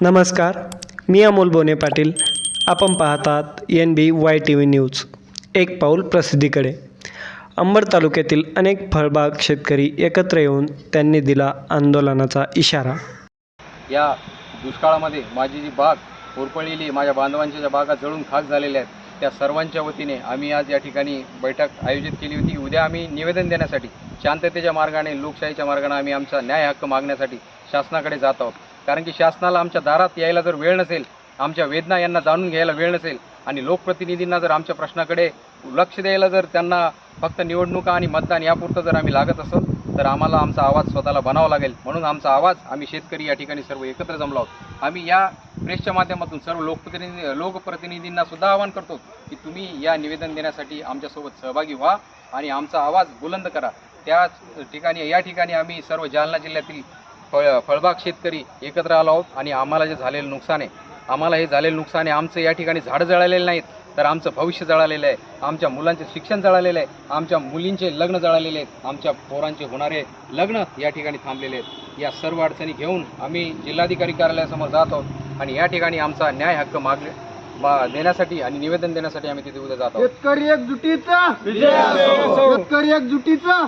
नमस्कार मी अमोल बोने पाटील. आपण पाहतात N B Y T V news एक पाऊल प्रसिद्धीकडे. अंबड तालुक्यातील अनेक फळबाग शेतकरी एकत्र येऊन त्यांनी दिला आंदोलनाचा इशारा. या दुष्काळामध्ये माझी जी बाग होरपळलेली माझ्या बांधवांच्या ज्या बागा जळून खाक झालेल्या आहेत त्या सर्वांच्या वतीने आम्ही आज या ठिकाणी बैठक आयोजित केली होती. उद्या आम्ही निवेदन देण्यासाठी शांततेच्या मार्गाने लोकशाहीच्या मार्गाने आम्ही आमचा न्याय हक्क मागण्यासाठी शासनाकडे जात आहोत. कारण की शासनाला आमच्या दारात यायला जर वेळ नसेल आमच्या वेदना यांना जाणून घ्यायला वेळ नसेल आणि लोकप्रतिनिधींना जर आमच्या प्रश्नाकडे लक्ष द्यायला जर त्यांना फक्त निवडणुका आणि मतदान यापुरतं जर आम्ही लागत असो तर आम्हाला आमचा आवाज स्वतःला बनावा लागेल. म्हणून आमचा आवाज आम्ही शेतकरी या ठिकाणी सर्व एकत्र जमलो आहोत. आम्ही या प्रेसच्या माध्यमातून सर्व लोकप्रतिनिधी लोकप्रतिनिधींना सुद्धा आवाहन करतो की तुम्ही या निवेदन देण्यासाठी आमच्यासोबत सहभागी व्हा आणि आमचा आवाज बुलंद करा. त्याच ठिकाणी या ठिकाणी आम्ही सर्व जालना जिल्ह्यातील फळ फळबाग शेतकरी एकत्र आलो आहोत आणि आम्हाला जे झालेलं नुकसान आहे आम्हाला हे झालेलं नुकसान आहे आमचं या ठिकाणी झाडं जळालेलं नाहीत तर आमचं भविष्य जळालेलं आहे आमच्या मुलांचे शिक्षण जळालेलं आहे आमच्या मुलींचे लग्न जळालेले आहेत आमच्या पोरांचे होणारे लग्न या ठिकाणी थांबलेले आहेत. या सर्व अडचणी घेऊन आम्ही जिल्हाधिकारी कार्यालयासमोर जात आहोत आणि या ठिकाणी आमचा न्याय हक्क मागले मा- देण्यासाठी आणि निवेदन देण्यासाठी आम्ही तिथे उद्या जात आहोत. शेतकरी एकजुटीचा शेतकरी एकजुटीचा